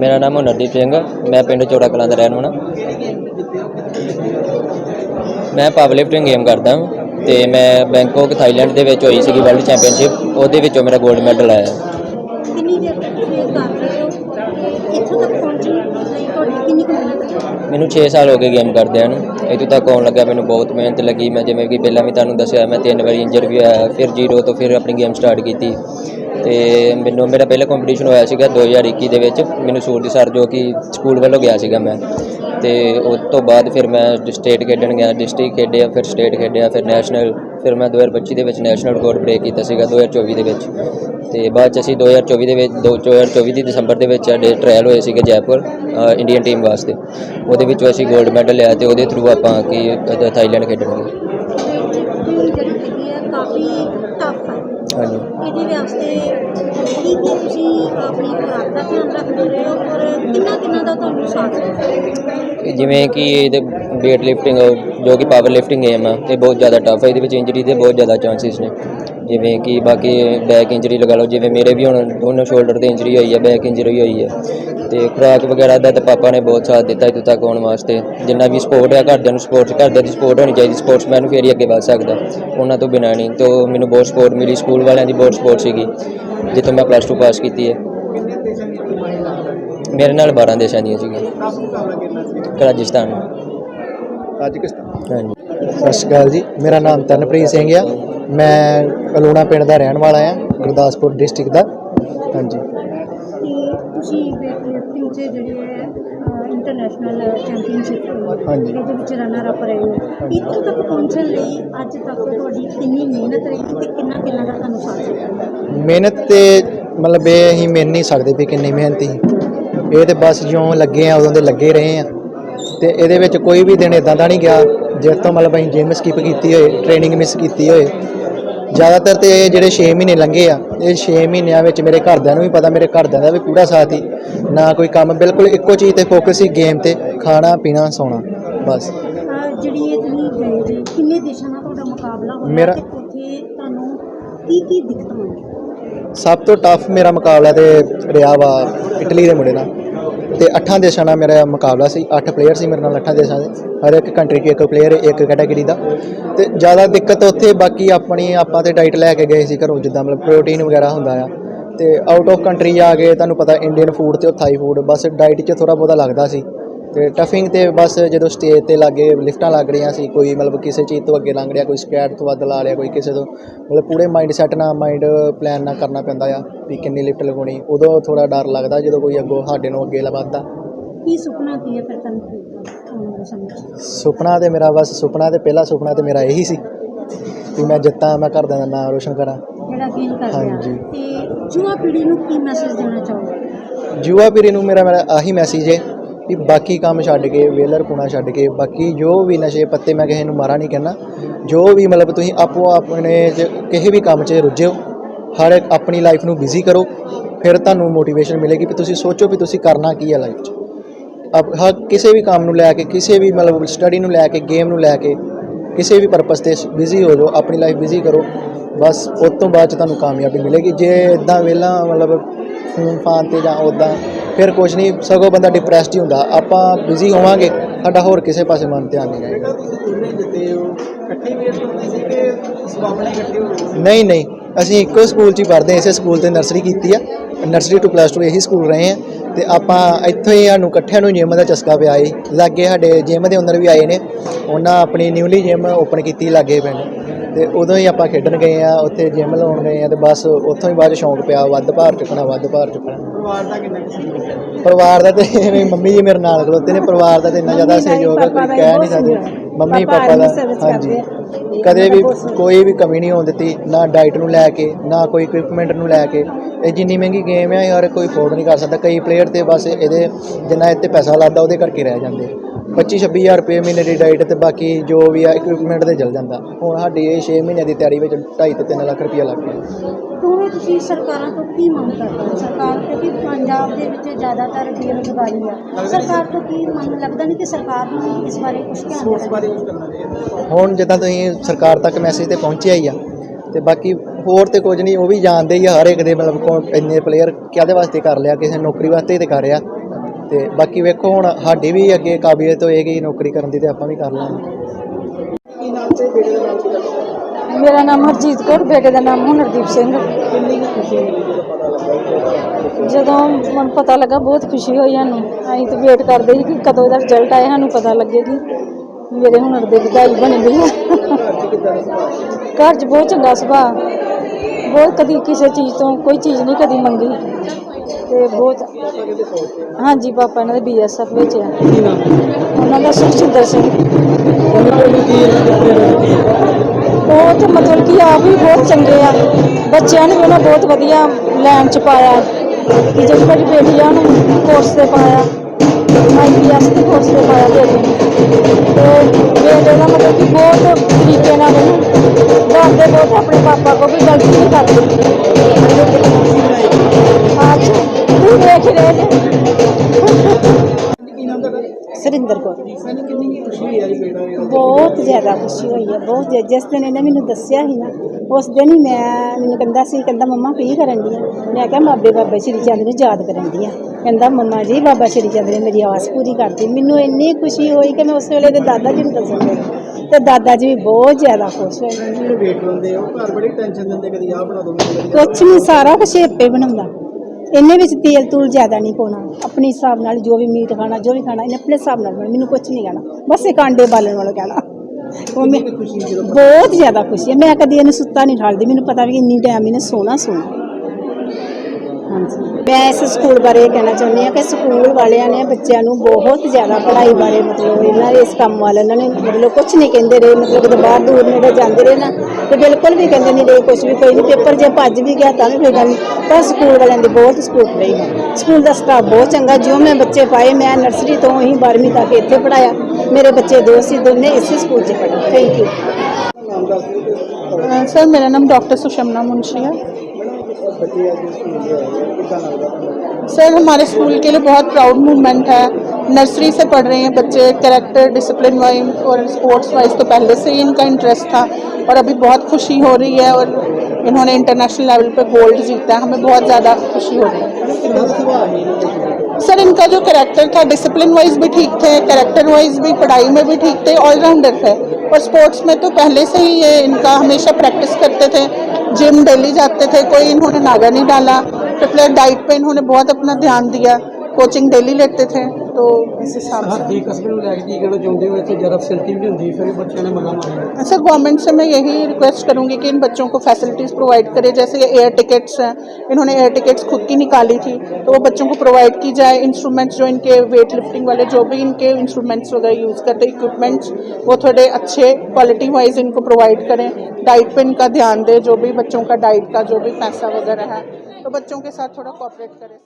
ਮੇਰਾ ਨਾਮ ਹੁਨਰਦੀਪ ਸਿੰਘ ਮੈਂ ਪਿੰਡ ਚੋੜਾ ਕਲਾਂ ਦਾ ਰਹਿਣ ਵਾਲਾ। ਮੈਂ ਪਾਵਰ ਲਿਫਟਿੰਗ ਗੇਮ ਕਰਦਾ ਹਾਂ ਤੇ ਮੈਂ ਬੈਂਕਾਕ ਥਾਈਲੈਂਡ ਦੇ ਵਿੱਚ ਹੋਈ ਸੀਗੀ ਵਰਲਡ ਚੈਂਪੀਅਨਸ਼ਿਪ ਉਹਦੇ ਵਿੱਚੋਂ ਮੇਰਾ 골ਡ ਮੈਡਲ ਆਇਆ। ਕਿੰਨੀ ਦੇਰ ਤੱਕ ਤੁਸੀਂ ਇਹ ਕਰ ਰਹੇ ਹੋ? ਤੇ ਇੱਥੋਂ ਤੱਕ ਪਹੁੰਚਣ ਲਈ ਤੁਹਾਡੀ ਕਿੰਨੀ ਕੁ ਮਿਹਨਤ ਹੈ ਮੈਨੂੰ 6 ਸਾਲ ਹੋ ਗਏ ਗੇਮ ਕਰਦਿਆਂ ਨੂੰ। ਇੱਥੋਂ ਤੱਕ ਆਉਣ ਲੱਗਾ ਮੈਨੂੰ ਬਹੁਤ ਮਿਹਨਤ ਲੱਗੀ। ਮੈਂ ਜਿਵੇਂ ਕਿ ਪਹਿਲਾਂ ਵੀ ਤੁਹਾਨੂੰ ਦੱਸਿਆ ਮੈਂ ਤਿੰਨ ਵਾਰੀ ਇੰਜਰ ਵੀ ਹੋਇਆ ਫਿਰ ਜ਼ੀਰੋ ਤੋਂ ਫਿਰ ਆਪਣੀ ਗੇਮ ਸਟਾਰਟ ਕੀਤੀ। ਤੇ ਮੈਨੂੰ ਮੇਰਾ ਪਹਿਲਾ ਕੰਪੀਟੀਸ਼ਨ ਹੋਇਆ ਸੀਗਾ 2021 ਦੇ ਵਿੱਚ। ਮੈਨੂੰ ਸੂਰਜ ਸਰ ਜੋ ਕਿ ਸਕੂਲ ਵੱਲੋਂ ਗਿਆ ਸੀਗਾ ਮੈਂ। ਤੇ ਉਸ ਤੋਂ ਬਾਅਦ ਫਿਰ ਮੈਂ ਸਟੇਟ ਖੇਡਣ ਗਿਆ ਡਿਸਟ੍ਰਿਕਟ ਖੇਡਿਆ, ਫਿਰ ਸਟੇਟ ਖੇਡਿਆ, ਫਿਰ ਨੈਸ਼ਨਲ ਫਿਰ ਮੈਂ 2025 ਦੇ ਵਿੱਚ ਨੈਸ਼ਨਲ ਰਿਕਾਰਡ ਬ੍ਰੇਕ ਕੀਤਾ ਸੀਗਾ 2024 ਦੇ ਵਿੱਚ। ਤੇ ਬਾਅਦ ਚ ਅਸੀਂ 2024 ਦੇ ਵਿੱਚ, ਦੋ- 2024 ਦੀ ਦਸੰਬਰ ਦੇ ਵਿੱਚ ਸਾਡੇ ਟ੍ਰਾਇਲ ਹੋਏ ਸੀਗੇ ਜੈਪੁਰ ਇੰਡੀਅਨ ਟੀਮ ਵਾਸਤੇ। ਉਹਦੇ ਵਿੱਚੋਂ ਅਸੀਂ 골ਡ ਮੈਡਲ ਲਿਆ ਤੇ ਉਹਦੇ ਥਰੂ ਆਪਾਂ ਕਿ ਥਾਈਲੈਂਡ ਖੇਡਣਗੇ। ਕਾਫੀ ਹਾਂਜੀ। ਇਹਦੇ ਵਾਸਤੇ ਕੀ ਕੀ ਤੁਸੀਂ ਆਪਣੀ ਖੁਰਾਕ ਦਾ ਧਿਆਨ ਰੱਖਦੇ ਰਹੇ ਹੋ ਔਰ ਕਿੰਨਾ ਕਿੰਨਾ ਦਾ ਤੁਹਾਨੂੰ ਸਾਥ ਹੈ ਜਿਵੇਂ ਕਿ ਇਹਦੇ weight ਲਿਫਟਿੰਗ ਜੋ ਕਿ ਪਾਵਰ ਲਿਫਟਿੰਗ ਗੇਮ ਆ ਇਹ ਬਹੁਤ ਜ਼ਿਆਦਾ ਟਫ ਹੈ ਇਹਦੇ ਵਿੱਚ ਇੰਜਰੀ ਦੇ ਬਹੁਤ ਜ਼ਿਆਦਾ ਚਾਂਸਸ ਨੇ। ਜਿਵੇਂ ਕਿ ਬਾਕੀ ਬੈਕ ਇੰਜਰੀ ਲਗਾ ਲਓ ਜਿਵੇਂ ਮੇਰੇ ਵੀ ਹੁਣ ਦੋਨੋਂ ਸ਼ੋਲਡਰ ਤੇ ਇੰਜਰੀ ਹੋਈ ਹੈ ਬੈਕ ਇੰਜਰੀ ਹੋਈ ਹੈ। ਤੇ ਖੁਰਾਕ ਵਗੈਰਾ ਦਾ ਤਾਂ ਪਾਪਾ ਨੇ ਬਹੁਤ ਸਾਥ ਦਿੱਤਾ ਇੱਥੋਂ ਤੱਕ ਆਉਣ ਵਾਸਤੇ। ਜਿੰਨਾ ਵੀ ਸਪੋਰਟ ਹੈ ਘਰਦਿਆਂ ਨੂੰ ਸਪੋਰਟ ਘਰਦਿਆਂ ਦੀ ਸਪੋਰਟ ਹੋਣੀ ਚਾਹੀਦੀ ਸਪੋਰਟਸਮੈਨ ਨੂੰ ਫੇਰ ਹੀ ਅੱਗੇ ਵਧ ਸਕਦਾ। ਉਹਨਾਂ ਤੋਂ ਬਿਨਾਂ ਨਹੀਂ। ਤੋਂ ਮੈਨੂੰ ਬਹੁਤ ਸਪੋਰਟ ਮਿਲੀ ਸਕੂਲ ਵਾਲਿਆਂ ਦੀ ਬਹੁਤ ਸਪੋਰਟ ਸੀਗੀ ਜਿੱਥੋਂ ਮੈਂ ਪਲੱਸ 2 ਪਾਸ ਕੀਤੀ ਹੈ। ਮੇਰੇ ਨਾਲ 12 ਦੇਸ਼ਾਂ ਦੀਆਂ ਸੀਗੀਆਂ। ਰਾਜਸਥਾਨ। ਤਾਜਿਕਸਤਾਨ ਹਾਂਜੀ। ਸਤਿ ਸ਼੍ਰੀ ਅਕਾਲ ਜੀ। ਮੇਰਾ ਨਾਮ ਤਨਪ੍ਰੀਤ ਸਿੰਘ ਆ। ਮੈਂ ਅਲੂਣਾ ਪਿੰਡ ਦਾ ਰਹਿਣ ਵਾਲਾ ਆ ਗੁਰਦਾਸਪੁਰ ਡਿਸਟ੍ਰਿਕਟ ਦਾ। ਹਾਂਜੀ। ਤੁਸੀਂ ਜਿਹੜੇ ਹੈ ਇੰਟਰਨੈਸ਼ਨਲ ਚੈਂਪੀਅਨਸ਼ਿਪ ਹਾਂਜੀ। ਇਹਦੇ ਵਿੱਚ ਰਨਰ ਅਪ ਰਹੇ ਹੋ। ਇੱਥੋਂ ਤੱਕ ਪਹੁੰਚਣ ਲਈ ਅੱਜ ਤੱਕ ਤੁਹਾਡੀ ਕਿੰਨੀ ਮਿਹਨਤ ਰਹੀ ਤੇ ਕਿੰਨਾ ਕਿੰਨਾ ਦਾ ਤੁਹਾਨੂੰ ਸਾਥ ਹੈ ਮਿਹਨਤ ਤੇ ਮਤਲਬ ਇਹ ਅਸੀਂ ਮਿਲ ਨਹੀਂ ਸਕਦੇ ਵੀ ਕਿੰਨੀ ਮਿਹਨਤੀ ਇਹ ਤੇ ਬਸ ਜਿਉਂ ਲੱਗੇ ਆ ਉਦੋਂ ਦੇ ਲੱਗੇ ਰਹੇ ਆ। ਤੇ ਇਹਦੇ ਵਿੱਚ ਕੋਈ ਵੀ ਦਿਨ ਇਦਾਂ ਦਾ ਨਹੀਂ ਗਿਆ ਜਿਸ ਤੋਂ ਮਤਲਬ ਅਸੀਂ ਜਿਮ ਸਕਿਪ ਕੀਤੀ ਹੋਏ ਟ੍ਰੇਨਿੰਗ ਮਿਸ ਕੀਤੀ ਹੋਏ। ਜ਼ਿਆਦਾਤਰ ਤੇ ਇਹ ਜਿਹੜੇ 6 ਮਹੀਨੇ ਲੰਘੇ ਆ ਇਹ 6 ਮਹੀਨਿਆਂ ਵਿੱਚ ਮੇਰੇ ਘਰਦਿਆਂ ਨੂੰ ਵੀ ਪਤਾ ਮੇਰੇ ਘਰਦਿਆਂ ਦਾ ਵੀ ਪੂਰਾ ਸਾਥ ਹੀ। ਨਾ ਕੋਈ ਕੰਮ ਬਿਲਕੁਲ ਇੱਕੋ ਚੀਜ਼ ਤੇ ਫੋਕਸ ਸੀ ਗੇਮ ਤੇ ਖਾਣਾ ਪੀਣਾ ਸੌਣਾ ਬਸ। ਜਿਹੜੀ ਇਹ ਤੁਸੀਂ ਗਏ ਜੀ ਕਿੰਨੇ ਦੇਸ਼ਾਂ ਨਾਲ ਤੁਹਾਡਾ ਮੁਕਾਬਲਾ ਹੋਇਆ ਮੇਰਾ- ਤੇ ਉੱਥੇ ਤੁਹਾਨੂੰ ਕੀ ਕੀ ਦਿੱਕਤਾਂ ਆਈਆਂ ਸਭ ਤੋਂ ਟਫ ਮੇਰਾ ਮੁਕਾਬਲਾ ਤੇ ਰਿਹਾ ਵਾ ਇਟਲੀ ਦੇ ਮੁੰਡੇ ਨਾਲ। ਤੇ ਅੱਠਾਂ ਦੇਸ਼ਾਂ ਨਾਲ ਮੇਰਾ ਮੁਕਾਬਲਾ ਸੀ, ਅੱਠ ਪਲੇਅਰ ਸੀ ਮੇਰੇ ਨਾਲ ਅੱਠਾਂ ਦੇਸ਼ਾਂ ਦੇ, ਹਰ ਇੱਕ ਕੰਟਰੀ 'ਚ ਇੱਕ ਪਲੇਅਰ ਇੱਕ ਕੈਟਾਗਰੀ ਦਾ। ਤੇ ਜ਼ਿਆਦਾ ਦਿੱਕਤ ਉੱਥੇ, ਬਾਕੀ ਆਪਣੀ, ਆਪਾਂ ਤੇ ਡਾਈਟ ਲੈ ਕੇ ਗਏ ਸੀ ਘਰੋਂ, ਜਿੱਦਾਂ ਮਤਲਬ ਪ੍ਰੋਟੀਨ ਵਗੈਰਾ ਹੁੰਦਾ ਆ। ਤੇ ਆਊਟ ਆਫ ਕੰਟਰੀ ਆ ਕੇ ਤੁਹਾਨੂੰ ਪਤਾ ਇੰਡੀਅਨ ਫੂਡ ਤੇ ਥਾਈ ਫੂਡ ਬਸ ਡਾਈਟ 'ਚ ਥੋੜਾ ਬਹੁਤਾ ਲੱਗਦਾ ਸੀ। ਤੇ ਟਫਿੰਗ ਤੇ ਬਸ ਜਦੋਂ ਸਟੇਜ ਤੇ ਲੱਗੇ ਲਿਫਟਾਂ ਲੱਗ ਰਹੀਆਂ ਸੀ ਕੋਈ ਮਤਲਬ ਕਿਸੇ ਚੀਜ਼ ਤੋਂ ਅੱਗੇ ਲੰਘ ਰਿਹਾ ਕੋਈ ਸਕੈਟ ਤੋਂ ਵੱਧ ਲਾ ਰਿਹਾ ਕੋਈ ਕਿਸੇ ਤੋਂ ਮਤਲਬ ਪੂਰੇ ਮਾਈਂਡ ਸੈਟ ਨਾਲ ਮਾਈਂਡ ਪਲਾਨ ਨਾਲ ਕਰਨਾ ਪੈਂਦਾ ਆ ਵੀ ਕਿੰਨੀ ਲਿਫਟ ਲਗਾਉਣੀ। ਉਦੋਂ ਥੋੜਾ ਡਰ ਲੱਗਦਾ ਜਦੋਂ ਕੋਈ ਅੱਗੋਂ ਸਾਡੇ ਨੂੰ ਅੱਗੇ ਵੱਧਦਾ ਕੀ ਸੁਪਨਾ ਕੀ ਹੈ ਫਿਰ ਤੁਹਾਨੂੰ ਸੁਪਨਾ ਤੇ ਮੇਰਾ ਬਸ ਸੁਪਨਾ ਤੇ ਪਹਿਲਾ ਸੁਪਨਾ ਤੇ ਮੇਰਾ ਇਹੀ ਸੀ ਵੀ ਮੈਂ ਜਿੱਤਾਂ ਮੈਂ ਘਰਦਿਆਂ ਦਾ ਨਾਮ ਰੋਸ਼ਨ ਕਰਾਂ। ਜਿਹੜਾ ਗੇਮ ਕਰ ਰਿਹਾ। ਹਾਂਜੀ। ਤੇ ਯੁਵਾ ਪੀੜ੍ਹੀ ਨੂੰ ਕੀ ਮੈਸੇਜ ਦੇਣਾ ਚਾਹੋਗੇ? ਯੁਵਾ ਪੀੜ੍ਹੀ ਨੂੰ ਮੇਰਾ ਮੇਰਾ ਆਹੀ ਮੈਸੇਜ ਹੈ ਵੀ ਬਾਕੀ ਕੰਮ ਛੱਡ ਕੇ, ਵੇਲਰ ਪੁਣਾ ਛੱਡ ਕੇ, ਬਾਕੀ ਜੋ ਵੀ ਨਸ਼ੇ ਪੱਤੇ ਮੈਂ ਕਿਸੇ ਨੂੰ ਮਾਰਾ ਨਹੀਂ ਕਹਿਣਾ ਜੋ ਵੀ ਮਤਲਬ ਤੁਸੀਂ ਆਪੋ ਆਪਣੇ 'ਚ ਕਿਸੇ ਵੀ ਕੰਮ 'ਚ ਰੁੱਝਿਓ ਹਰ ਇੱਕ ਆਪਣੀ ਲਾਈਫ ਨੂੰ ਬਿਜ਼ੀ ਕਰੋ, ਫਿਰ ਤੁਹਾਨੂੰ ਮੋਟੀਵੇਸ਼ਨ ਮਿਲੇਗੀ ਵੀ ਤੁਸੀਂ ਸੋਚੋ ਵੀ ਤੁਸੀਂ ਕਰਨਾ ਕੀ ਹੈ ਲਾਈਫ 'ਚ। ਆਪ ਹਰ ਕਿਸੇ ਵੀ ਕੰਮ ਨੂੰ ਲੈ ਕੇ, ਕਿਸੇ ਵੀ ਮਤਲਬ ਸਟੱਡੀ ਨੂੰ ਲੈ ਕੇ ਗੇਮ ਨੂੰ ਲੈ ਕੇ, ਕਿਸੇ ਵੀ ਪਰਪਸ ਤੇ ਬਿਜ਼ੀ ਹੋ ਜਾਓ, ਆਪਣੀ ਲਾਈਫ ਬਿਜ਼ੀ ਕਰੋ, ਬਸ ਉਸ ਤੋਂ ਬਾਅਦ ਚ ਤੁਹਾਨੂੰ ਕਾਮਯਾਬੀ ਮਿਲੇਗੀ। ਜੇ ਇਦਾਂ ਵੇਲਾ ਮਤਲਬ ਫੋਨ ਫਾਨ ਤੇ ਜਾਂ ਉਦਾਂ ਫਿਰ ਕੁਝ ਨਹੀਂ ਸਗੋਂ ਬੰਦਾ ਡਿਪਰੈਸਡ ਹੀ ਹੁੰਦਾ। ਆਪਾਂ ਬਿਜ਼ੀ ਹੋਵਾਂਗੇ ਸਾਡਾ ਹੋਰ ਕਿਸੇ ਪਾਸੇ ਮਨ ਧਿਆਨ ਨਹੀਂ ਰਹੇਗਾ ਨਹੀਂ ਨਹੀਂ। ਅਸੀਂ ਇੱਕੋ ਸਕੂਲ 'ਚ ਹੀ ਪੜ੍ਹਦੇ ਹਾਂ ਇਸੇ ਸਕੂਲ ਤੇ ਨਰਸਰੀ ਕੀਤੀ ਆ। ਨਰਸਰੀ ਟੂ ਪਲੱਸ 2 ਇਹੀ ਸਕੂਲ ਰਹੇ ਆ ਤੇ ਆਪਾਂ ਇੱਥੋਂ ਹੀ ਸਾਨੂੰ ਇਕੱਠਿਆਂ ਨੂੰ ਜਿਮ ਦਾ ਚਸਕਾ ਪਿਆ ਏ ਲਾਗੇ ਸਾਡੇ ਜਿਮ ਦੇ ਅੰਦਰ ਵੀ ਆਏ ਨੇ। ਉਹਨਾਂ ਆਪਣੀ ਨਿਊਲੀ ਜਿਮ ਓਪਨ ਕੀਤੀ ਲਾਗੇ ਪਿੰਡ। ਤੇ ਉਦੋਂ ਹੀ ਆਪਾਂ ਖੇਡਣ ਗਏ ਆ ਉੱਥੇ ਜਿਮ ਲਾਉਣ ਗਏ ਆ ਤੇ ਬਸ ਉੱਥੋਂ ਹੀ ਬਾਅਦ 'ਚ ਸ਼ੌਂਕ ਪਿਆ ਵੱਧ ਭਾਰ ਚੁੱਕਣਾ ਵੱਧ ਭਾਰ ਚੁੱਕਣਾ। ਪਰਿਵਾਰ ਦਾ ਤੇ ਐਵੇਂ ਮੰਮੀ ਜੀ ਮੇਰੇ ਨਾਲ ਖਲੋਤੇ ਨੇ ਪਰਿਵਾਰ ਦਾ ਤੇ ਇੰਨਾ ਜ਼ਿਆਦਾ ਸਹਿਯੋਗ ਹੈ ਕੋਈ ਕਹਿ ਨਹੀਂ ਸਕਦੇ। ਮੰਮੀ ਪਾਪਾ ਦਾ ਹਾਂਜੀ। ਕਦੇ ਵੀ ਕੋਈ ਵੀ ਕਮੀ ਨਹੀਂ ਹੋਣ ਦਿੱਤੀ ਨਾ ਡਾਈਟ ਨੂੰ ਲੈ ਕੇ ਨਾ ਕੋਈ ਇਕਵਿਪਮੈਂਟ ਨੂੰ ਲੈ ਕੇ। ਇਹ ਜਿੰਨੀ ਮਹਿੰਗੀ ਗੇਮ ਹੈ ਯਾਰ ਕੋਈ ਅਫੋਰਡ ਨਹੀਂ ਕਰ ਸਕਦਾ। ਕਈ ਪਲੇਅਰ ਤੇ ਬਸ ਇਹਦੇ ਜਿੰਨਾ ਇੱਥੇ ਪੈਸਾ ਲੱਗਦਾ ਉਹਦੇ ਕਰਕੇ ਰਹਿ ਜਾਂਦੇ 25 26000 ਰੁਪਏ ਮਹੀਨੇ ਦੀ ਡਾਈਟ ਤੇ ਬਾਕੀ ਜੋ ਵੀ ਆ ਇਕਵਿਪਮੈਂਟ ਤੇ ਚੱਲ ਜਾਂਦਾ। ਹੁਣ ਸਾਡੀ ਇਹ 6 ਮਹੀਨਿਆਂ ਦੀ ਤਿਆਰੀ ਵਿੱਚ 2.5 ਤੋਂ 3 ਲੱਖ ਰੁਪਏ ਲੱਗ ਗਿਆ। ਦੋਵੇਂ ਤੁਸੀਂ ਸਰਕਾਰਾਂ ਤੋਂ ਕੀ ਮੰਗ ਕਰਦੇ ਹੋ? ਸਰਕਾਰ ਕਿਉਂਕਿ ਪੰਜਾਬ ਦੇ ਵਿੱਚ ਜ਼ਿਆਦਾਤਰ ਬੇਰੁਜ਼ਗਾਰੀ ਆ। ਸਰਕਾਰ ਤੋਂ ਕੀ ਮੰਗ? ਲੱਗਦਾ ਨਹੀਂ ਕਿ ਸਰਕਾਰ ਨੂੰ ਵੀ ਇਸ ਬਾਰੇ ਕੁਝ ਧਿਆਨ ਦੇਣਾ ਹੁਣ ਜਿੱਦਾਂ ਤੁਸੀਂ ਸਰਕਾਰ ਤੱਕ ਮੈਸੇਜ ਤੇ ਪਹੁੰਚਿਆ ਹੀ ਆ ਤੇ ਬਾਕੀ ਹੋਰ ਤੇ ਕੁਝ ਨਹੀਂ ਉਹ ਵੀ ਜਾਣਦੇ ਹੀ ਆ ਹਰ ਇੱਕ ਦੇ ਮਤਲਬ ਇੰਨੇ ਪਲੇਅਰ ਕਿਹਦੇ ਵਾਸਤੇ ਕਰ ਲਿਆ ਕਿਸੇ ਨੌਕਰੀ ਵਾਸਤੇ ਹੀ ਤੇ ਕਰ ਰਿਹਾ। ਤੇ ਬਾਕੀ ਵੇਖੋ ਹੁਣ ਸਾਡੀ ਵੀ ਅੱਗੇ ਕਾਬਲੀਅਤ ਹੋਏਗੀ ਨੌਕਰੀ ਕਰਨ ਦੀ ਤੇ ਆਪਾਂ ਵੀ ਕਰ ਲਾਂਗੇ। ਮੇਰਾ ਨਾਮ ਹਰਜੀਤ ਕੌਰ ਬੇਟੇ ਦਾ ਨਾਮ ਹੁਨਰਦੀਪ ਸਿੰਘ। ਜਦੋਂ ਮੈਨੂੰ ਪਤਾ ਲੱਗਾ ਬਹੁਤ ਖੁਸ਼ੀ ਹੋਈ ਸਾਨੂੰ। ਅਸੀਂ ਤੇ ਵੇਟ ਕਰਦੇ ਸੀ ਕਿ ਕਦੋਂ ਇਹਦਾ ਰਿਜ਼ਲਟ ਆਏ ਸਾਨੂੰ ਪਤਾ ਲੱਗੇ ਕਿ ਮੇਰੇ ਹੁਨਰ ਦੇ ਵਧਾਈ ਬਣ ਗਈ ਹੈ ਘਰ 'ਚ ਬਹੁਤ ਚੰਗਾ ਸੁਭਾਅ। ਬਹੁਤ ਕਦੀ ਕਿਸੇ ਚੀਜ਼ ਤੋਂ ਕੋਈ ਚੀਜ਼ ਨਹੀਂ ਕਦੀ ਮੰਗੀ। ਤੇ ਬਹੁਤ ਹਾਂਜੀ ਪਾਪਾ ਇਹਨਾਂ ਦੇ ਬੀਐਸਐਫ ਵਿੱਚ ਆ। ਉਹਨਾਂ ਦਾ ਸੁਖਚਿੰਦਰ ਸਿੰਘ। ਉਹ ਤੇ ਮਤਲਬ ਕਿ ਆਪ ਵੀ ਬਹੁਤ ਚੰਗੇ ਆ। ਬੱਚਿਆਂ ਨੂੰ ਵੀ ਉਹਨਾਂ ਬਹੁਤ ਵਧੀਆ ਲਾਈਨ ਚ ਪਾਇਆ। ਕਿ ਜਿਹੜੀ ਮੇਰੀ ਬੇਟੀ ਆ, ਉਹਨੂੰ ਕੋਰਸ ਤੇ ਪਾਇਆ। ਆਈਪੀਐਸ ਦੇ ਕੋਰਸ ਤੇ ਪਾਇਆ ਬੇਟੀ ਨੂੰ ਤੇ ਬੇਟੇ ਦਾ ਮਤਲਬ ਕਿ ਬਹੁਤ ਤਰੀਕੇ ਨਾਲ ਉਹਨੂੰ ਡਰਦੇ ਬਹੁਤ ਆਪਣੇ ਪਾਪਾ ਕੋ ਵੀ ਗਲਤੀ ਨਹੀਂ ਕਰਦੇ ਅੱਜ ਤੂੰ ਸਰਿੰਦਰ ਕੌਰ। ਬਹੁਤ ਜ਼ਿਆਦਾ ਖੁਸ਼ੀ ਹੋਈ ਹੈ ਬਹੁਤ ਜ਼ਿਆ- ਜਿਸ ਦਿਨ ਇਹਨੇ ਮੈਨੂੰ ਦੱਸਿਆ ਸੀ ਨਾ ਉਸ ਦਿਨ ਹੀ ਮੈਂ ਮੈਨੂੰ ਕਹਿੰਦਾ ਸੀ ਕਹਿੰਦਾ ਮੰਮਾ ਕੀ ਕਰਨ ਦੀ ਮੈਂ ਕਿਹਾ ਬਾਬੇ ਬਾਬਾ ਸ਼੍ਰੀ ਚੰਦ ਨੂੰ ਯਾਦ ਕਰਨ ਦੀ ਆ। ਕਹਿੰਦਾ ਮੰਮਾ ਜੀ ਬਾਬਾ ਸ਼੍ਰੀ ਚੰਦ ਨੇ ਮੇਰੀ ਆਸ ਪੂਰੀ ਕਰਤੀ। ਮੈਨੂੰ ਇੰਨੀ ਖੁਸ਼ੀ ਹੋਈ ਕਿ ਮੈਂ ਉਸ ਵੇਲੇ ਦੇ ਦਾਦਾ ਜੀ ਨੂੰ ਦੱਸਣ ਲੱਗੀ ਤੇ ਦਾਦਾ ਜੀ ਵੀ ਬਹੁਤ ਜ਼ਿਆਦਾ ਖੁਸ਼ ਹੋਏ। ਜਿਹੜੇ ਵੇਟ ਹੁੰਦੇ ਉਹ ਘਰ ਬੜੀ ਟੈਨਸ਼ਨ ਦਿੰਦੇ ਕਦੀ ਆਹ ਬਣਾ ਦੋ ਕੁਛ ਨਹੀਂ ਸਾਰਾ ਕੁਛ ਆਪੇ ਬਣਾਉਂਦਾ। ਇਹਨੇ ਵਿੱਚ ਤੇਲ ਤੂਲ ਜ਼ਿਆਦਾ ਨਹੀਂ ਪਾਉਣਾ ਆਪਣੇ ਹਿਸਾਬ ਨਾਲ ਜੋ ਵੀ ਮੀਟ ਖਾਣਾ ਜੋ ਵੀ ਖਾਣਾ ਇਹਨੇ ਆਪਣੇ ਹਿਸਾਬ ਨਾਲ ਬਣਾਉਣਾ, ਮੈਨੂੰ ਕੁਝ ਨਹੀਂ ਕਹਿਣਾ ਬਸ ਇਹ ਕਾਂਡੇ ਬਾਲਣ ਵਾਲਾ ਕਹਿਣਾ। ਉਹ ਮੈਂ ਬਹੁਤ ਜ਼ਿਆਦਾ ਖੁਸ਼ੀ ਹੈ ਮੈਂ ਕਦੀ ਇਹਨੂੰ ਸੁੱਤਾ ਨਹੀਂ ਠਾਲਦੀ ਮੈਨੂੰ ਪਤਾ ਵੀ ਇੰਨੀ ਟਾਈਮ ਇਹਨੇ ਸੋਣਾ ਸੋਣਾ ਮੈਂ ਇਸ ਸਕੂਲ ਬਾਰੇ ਇਹ ਕਹਿਣਾ ਚਾਹੁੰਦੀ ਹਾਂ ਕਿ ਸਕੂਲ ਵਾਲਿਆਂ ਨੇ ਬੱਚਿਆਂ ਨੂੰ ਬਹੁਤ ਜ਼ਿਆਦਾ ਪੜ੍ਹਾਈ ਬਾਰੇ ਮਤਲਬ ਇਹਨਾਂ ਦੇ ਇਸ ਕੰਮ ਵਾਲਿਆਂ ਇਹਨਾਂ ਨੇ ਮਤਲਬ ਕੁਝ ਨਹੀਂ ਕਹਿੰਦੇ ਰਹੇ ਮਤਲਬ ਜਦੋਂ ਬਾਹਰ ਦੂਰ ਨੇੜੇ ਜਾਂਦੇ ਰਹੇ ਨਾ ਤੇ ਬਿਲਕੁਲ ਵੀ ਕਹਿੰਦੇ ਨਹੀਂ ਰਹੇ ਕੁਝ ਵੀ ਕੋਈ ਨਹੀਂ ਪੇਪਰ ਜੇ ਭੱਜ ਵੀ ਗਿਆ ਤਾਂ ਵੀ ਕੋਈ ਗੱਲ ਨਹੀਂ। ਪਰ ਸਕੂਲ ਵਾਲਿਆਂ ਦੀ ਬਹੁਤ ਸਪੋਰਟ ਰਹੀ। ਸਕੂਲ ਦਾ ਸਟਾਫ ਬਹੁਤ ਚੰਗਾ ਜਿਉਂ ਮੈਂ ਬੱਚੇ ਪਾਏ ਮੈਂ ਨਰਸਰੀ ਤੋਂ ਹੀ 12ਵੀਂ ਤੱਕ ਇੱਥੇ ਪੜਾਇਆ ਮੇਰੇ ਬੱਚੇ ਦੋ ਸੀ ਦੋਨੇ ਇਸੇ ਸਕੂਲ 'ਚ ਪੜ੍ਹੇ। ਥੈਂਕ ਯੂ ਸਰ ਮੇਰਾ ਨਾਮ ਡਾਕਟਰ ਸੁਸ਼ਮਨਾ ਮੁੰਸ਼ੀ ਹੈ। सर, हमारे स्कूल के लिए बहुत प्राउड मूवमेंट है। नर्सरी से पढ़ रहे हैं बच्चे करेक्टर डिसिप्लिन वाइज और स्पोर्ट्स वाइज तो पहले से ही इनका इंटरेस्ट था और अभी बहुत खुशी हो रही है और इन्होंने इंटरनेशनल लेवल पे गोल्ड जीता है। हमें बहुत ज़्यादा खुशी हो रही है। सर इनका जो करेक्टर था डिसिप्लिन वाइज भी ठीक थे करेक्टर वाइज भी, पढ़ाई में भी ठीक थे ऑलराउंडर थे। और स्पोर्ट्स में तो पहले से ही ये इनका हमेशा प्रैक्टिस करते थे। जिम डेली जाते थे, कोई इन्होंने नागा नहीं डाला। फिर डाइट पर इन्होंने बहुत अपना ध्यान दिया। कोचिंग डेली लेते थे। तो इस हिसाब से ਹੱਦੀ ਕਸਬੇ ਨੂੰ ਲੈ ਕੇ ਕੀ ਕਹਿਣਾ ਚਾਹੁੰਦੇ ਹੋ ਇੱਥੇ ਜ਼ਿਆਦਾ ਫੈਸਿਲਿਟੀ ਵੀ ਹੁੰਦੀ ਫਿਰ ਬੱਚਿਆਂ ने मना मारे सर गवर्नमेंट से मैं यही रिक्वेस्ट करूंगी कि इन बच्चों को फैसिलिटीज़ प्रोवाइड करें जैसे ये एयर टिकट्स हैं इन्होंने एयर टिकट्स खुद की निकाली थी तो वो बच्चों को प्रोवाइड की जाए इंस्ट्रूमेंट्स जो इनके वेट लिफ्टिंग वाले जो भी इनके इंस्ट्रूमेंट्स वगैरह यूज़ करते इक्विपमेंट्स वो थोड़े अच्छे क्वालिटी वाइज इनको प्रोवाइड करें डाइट पे इनका ध्यान दें जो भी बच्चों का डाइट का जो भी पैसा वगैरह है तो बच्चों के साथ थोड़ा कॉपरेट करें